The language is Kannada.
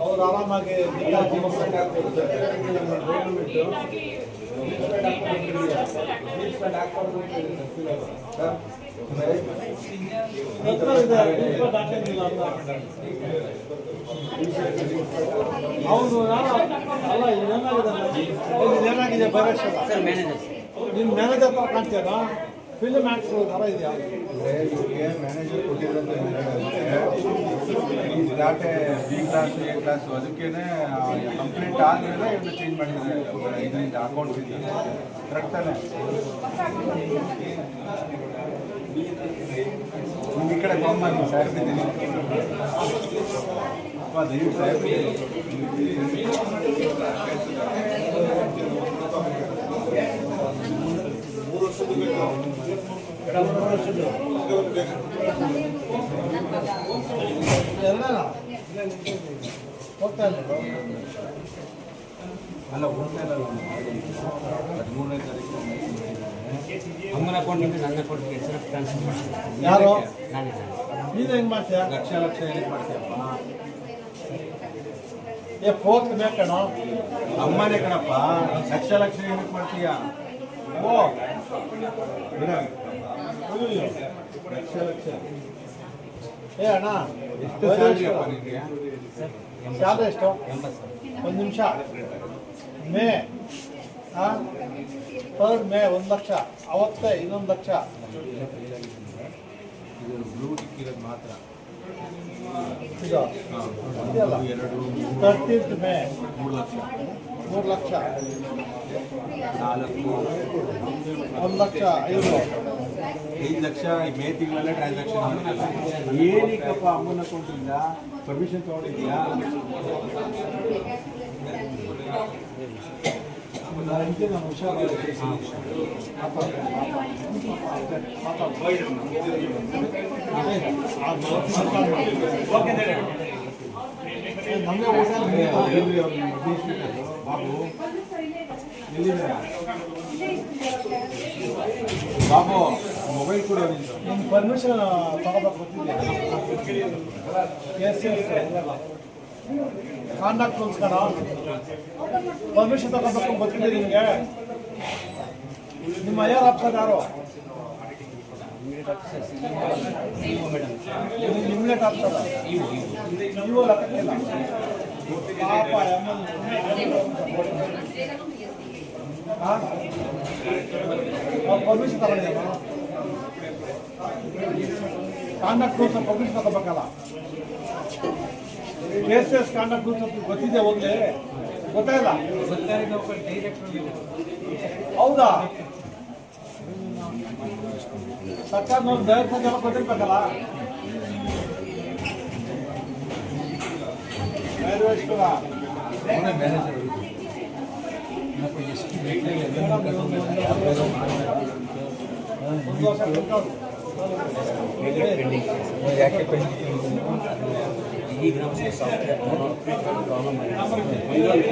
ಅವ್ರು ಆರಾಮಾಗಿ ಅವನು ಅಲ್ಲ ಏನಾಗಿದೆ ಏನಾಗಿದೆ ಮ್ಯಾನೇಜರ್ ನಿನ್ನ ಮ್ಯಾನೇಜರ್ ತರ ಕಾಣ್ತೀರಾ ಫಿಲ್ಮ್ ಆಕ್ಟರ್ ಥರ ಇದೆಯಾ ಇವ್ರಿಗೆ ಮ್ಯಾನೇಜರ್ ಕೊಟ್ಟಿರೋದು ಈ ಡಾಟೆ ಬಿ ಕ್ಲಾಸ್ ಎ ಕ್ಲಾಸ್ ಅದಕ್ಕೇನೆ ಕಂಪ್ಲೀಟ್ ಆದ್ಮೇಲೆ ಇವ್ರನ್ನ ಚೇಂಜ್ ಮಾಡಿದ್ದಾರೆ ಇದರಿಂದ ಅಕೌಂಟ್ಸ್ ಇಂದ ಕರೆಕ್ಟ್ ತಾನೆ ನಿಮ್ಗೆ ಈ ಕಡೆ ಫಾರ್ಮ್ ಮಾಡಿ ಸಾಹೇಬ್ ಇದ್ದೀನಿ ಅಪ್ಪ ದಯವಿಟ್ಟು ಸಾಹೇಬ್ ಹೋಗ್ತಾ ಇಲ್ಲ ಅಲ್ಲ ಹೋಗ್ತಾ ಇಲ್ಲ ಹದಿಮೂರನೇ ತಾರೀಕು ಅಮ್ಮನ ಅಕೌಂಟಿಂದ ನನ್ನ ಅಕೌಂಟ್ಗೆ ಹೆಸರು ಟ್ರಾನ್ಸ್ಫರ್ ಮಾಡ್ತೀನಿ ಯಾರು ನಾನೇ ನಾನೇ ನೀನು ಹೆಂಗ್ ಮಾಡ್ತೀಯ ಲಕ್ಷ ಲಕ್ಷ ಏನಕ್ಕೆ ಮಾಡ್ತೀಯಪ್ಪ ಏ ಫೋರ್ತ್ ಬೇಕಣೋ ಅಮ್ಮನೇ ಕಣಪ್ಪ ಲಕ್ಷ ಲಕ್ಷ ಏನಕ್ಕೆ ಮಾಡ್ತೀಯ ಓ ಬಿಡ. ಲಕ್ಷ ಲಕ್ಷ. ಏ ಅಣ್ಣ ಎಷ್ಟು ಶಾಲೆ ಎಷ್ಟು? ಒಂದು ನಿಮಿಷ. ಮೇ ಹಾಂ ಪರ್ ಮೇ ಒಂದು ಲಕ್ಷ ಅವತ್ತೇ ಇನ್ನೊಂದು ಲಕ್ಷ. ಮಾತ್ರ. Thirteenth May. ಮೂರು ಲಕ್ಷ. ಮೂರು ಲಕ್ಷ. ನಾಲ್ಕು. ಒಂದು ಲಕ್ಷ ಐದು. ಐದು ಲಕ್ಷ ಮೇ ತಿಂಗಳಲ್ಲೇ ಟ್ರಾನ್ಸಾಕ್ಷನ್ ಏನಿಕ್ಕಪ್ಪ ಅಮ್ಮನ ಅಕೌಂಟಿಂದ ಪರ್ಮಿಷನ್ ತೊಗೊಂಡಿದ್ಯಾ ನಾನು ಹೆಂಡತಿ ನಾನು ಹುಷಾರಾಗಿ ನಮಗೆ? ಬಾಬು ಎಲ್ಲಿದ್ದಾರೆ ಬಾಬು ಮೊಬೈಲ್ ನಿಮ್ಮ ಪರ್ಮಿಷನ್ ತಗೋಬೇಕು ಗೊತ್ತಿದೆ ಎಸ್ ಕಾಂಡಕ್ಟ್ ಕಣ ಪರ್ಮಿಷನ್ ತಗೋಬೇಕು ಗೊತ್ತಿದೆ ನಿಮಗೆ. ನಿಮ್ಮ ಅಯ್ಯರ್ ಆಪ್ಷನ್ ಯಾರು? ಇಮ್ಮಿಡಿಯೇಟ್ ಆಪ್ಷನ್ ನೀವು ಲೆಕ್ಕಕ್ಕಿಲ್ಲ ಪಾಪ ಪರ್ಮಿಷನ್ ತಗೊಂಡಿದ್ದಾನ ಕಾಂಡಕ್ಟ್ ರೂಲ್ಸ್ ಪಬ್ಲಿಷ್ ತಗೋಬೇಕಲ್ಲ ಎಸ್ ಎಸ್ ಕಾಂಡಕ್ಟ್ ರೂಲ್ಸ್ ಅಂತ ಗೊತ್ತಿದೆ ಹೋಗ್ಲಿ ಗೊತ್ತಾಯಿಲ್ಲ ಹೌದಾ? ಸರ್ಕಾರದವ್ರು ದಯವಿಟ್ಟು ಜನ ಗೊತ್ತಿರ್ಬೇಕಲ್ಲ ಭೈರವೇಶ್ವರ ಅವನೇ ಮ್ಯಾನೇಜರ್ ಒಂದು ವರ್ಷ